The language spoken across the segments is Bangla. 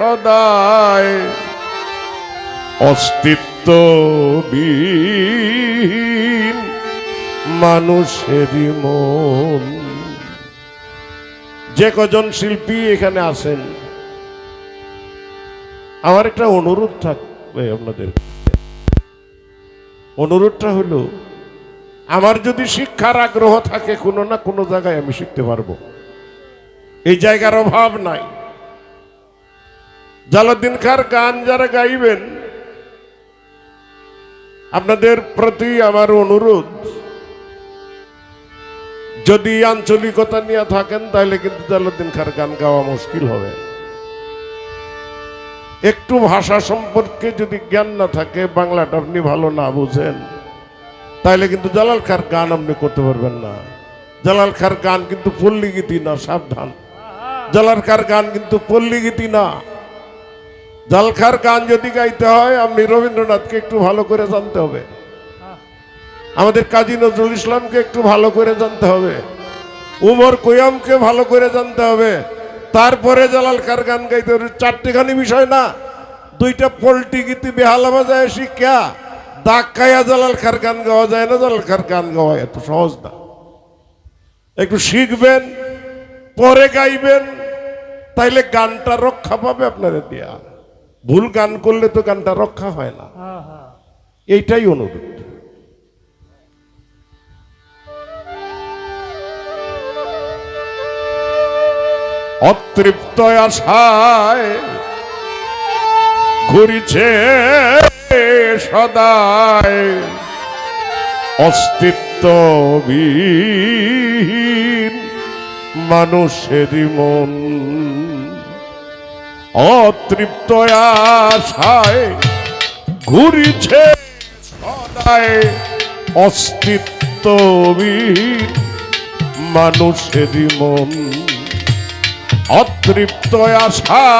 সদায় অস্তিত্ব মানুষেরই মন। যে কজন শিল্পী এখানে আছেন, আমার একটা অনুরোধ থাকবে আপনাদের। অনুরোধটা হলো, আমার যদি শিক্ষার আগ্রহ থাকে, কোনো না কোনো জায়গায় আমি শিখতে পারব। এই জায়গার অভাব নাই। জালাদ্দিন খার গান যারা গাইবেন, আপনাদের প্রতি আমার অনুরোধ, যদি আঞ্চলিকতা নিয়ে থাকেন, তাহলে কিন্তু জালাদ্দিন খার গান গাওয়া মুশকিল হবে। একটু ভাষা সম্পর্কে যদি জ্ঞান না থাকে, বাংলাটা আপনি ভালো না বুঝেন, তাহলে কিন্তু জালাল খার গান আপনি করতে পারবেন না। জালাল খার গান কিন্তু পল্লী গীতি না, সাবধান। জালাল খার গান কিন্তু পল্লী গীতি না। জালাল খার গান যদি গাইতে হয়, আপনি রবীন্দ্রনাথকে একটু ভালো করে জানতে হবে। আমাদের কাজী নজরুল ইসলামকে একটু ভালো করে জানতে হবে। উমর কোয়ামকে ভালো করে জানতে হবে। তারপরে জালাল খার গান গাইতে হবে। চারটেখানি বিষয় না, দুইটা পোল্ট্রি গীতি বেহালা বাজায় শিক্ষা। দাগ খাইয়া জালাল খার গান গাওয়া যায় না জালাল খার গান গাওয়া এত সহজ না। একটু শিখবেন, পরে গাইবেন, তাইলে গানটা রক্ষা পাবে আপনাদের দেয়া। ভুল গান করলে তো গানটা রক্ষা হয় না। এইটাই অনুরোধ। অতৃপ্ত আশায় ঘুরিছে সদায়। অস্তিত্ব মানুষেরই মন অতৃপ্ত আশায় ঘুরিছে সদায় অস্তিত্ব মানুষেরই মন। অতৃপ্ত আশায়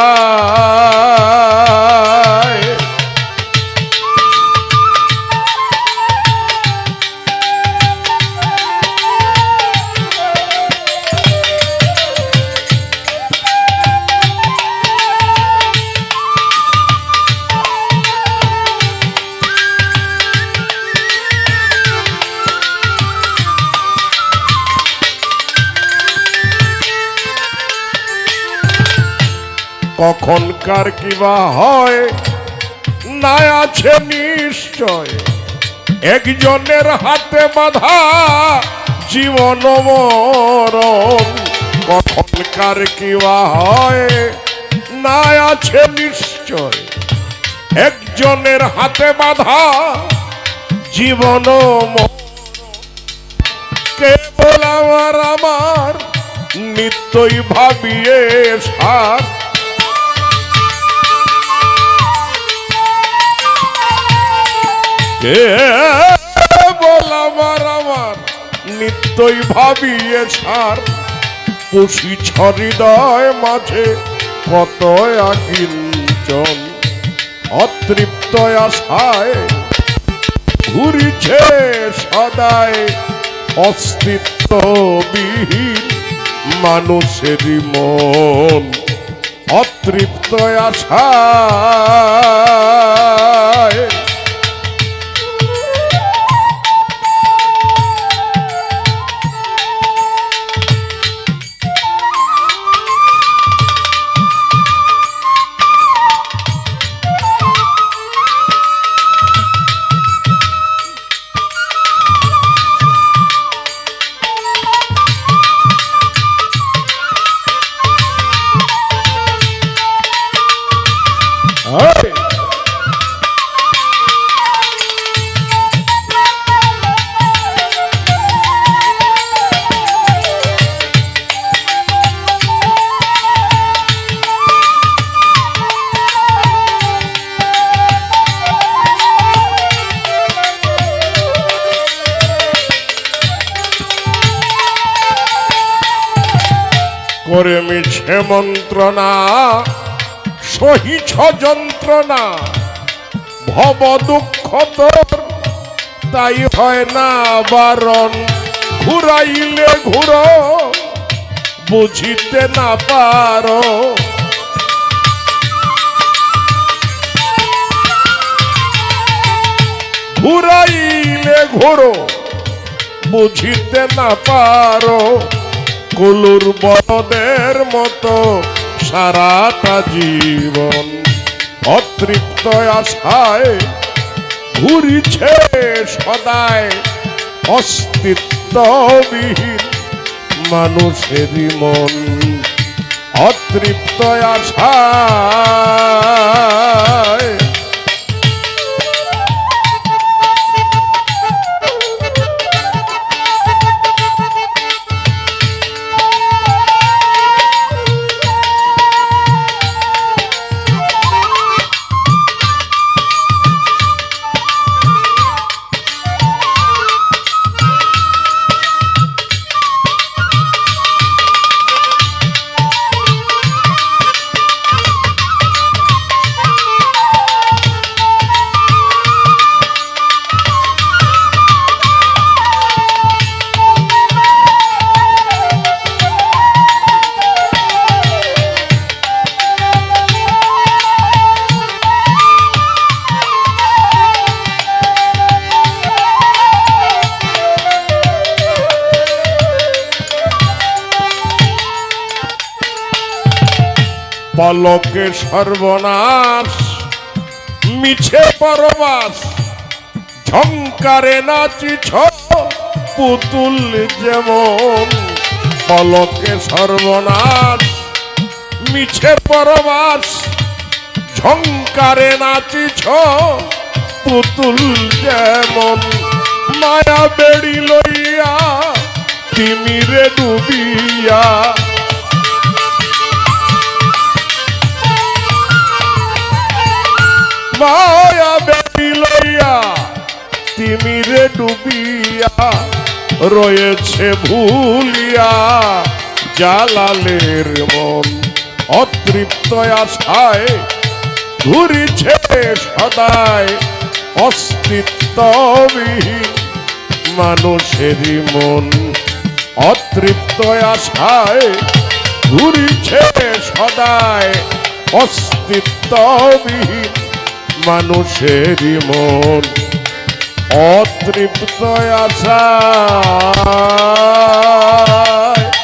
কখনকার কিবা হয়? না আছে নিশ্চয়। একজনের হাতে বাধা জীবন কখনকার কিবা হয়? না আছে নিশ্চয়। একজনের হাতে বাধা জীবন কেবল আমার আমার নিত্যই ভাবিয়ে সার কেবল আমার আমার। নিত্যই ভাবিয়ে ছার পুষি হৃদয় মাঝে কত আকিঞ্চন অতৃপ্ত আশায় ঘুরিছে সদায় অস্তিত্ববিহীন মানুষের মন। অতৃপ্ত আশায় করে মিছে মন্ত্রণা, সহিছ যন্ত্রণা। ভব দুঃখ তোর, তাই হয় না বারণ। ঘুরাইলে ঘুর, বুঝিতে না পার। ঘুরাইলে ঘুর, বুঝিতে না পার। কলুর বলদের মতো সারাটা জীবন অতৃপ্ত আশায় ঘুরিছে সদায় অস্তিত্ববিহীন মানুষেরই মন। অতৃপ্ত আশায় পলকে সর্বনাশ, মিছে পরবাস ঝঙ্কারে নাচিছ পুতুল যেমন পলকে সর্বনাশ, মিছে পরবাস ঝঙ্কারে নাচিছ পুতুল যেমন মায়া বেড়ি লইয়া তিমিরে ডুবিয়া মায়া বেড়ি লইয়া, তিমিরে ডুবিয়া রয়েছে ভুলিয়া জালালের মন। অতৃপ্ত আশায় ঘুরিছে সদায় অস্তিত্ববিহীন মানুষেরই মন। অতৃপ্ত আশায় ঘুরিছে সদায় অস্তিত্ববিহীন মানুষেরই মন। অতৃপ্ত আশায়।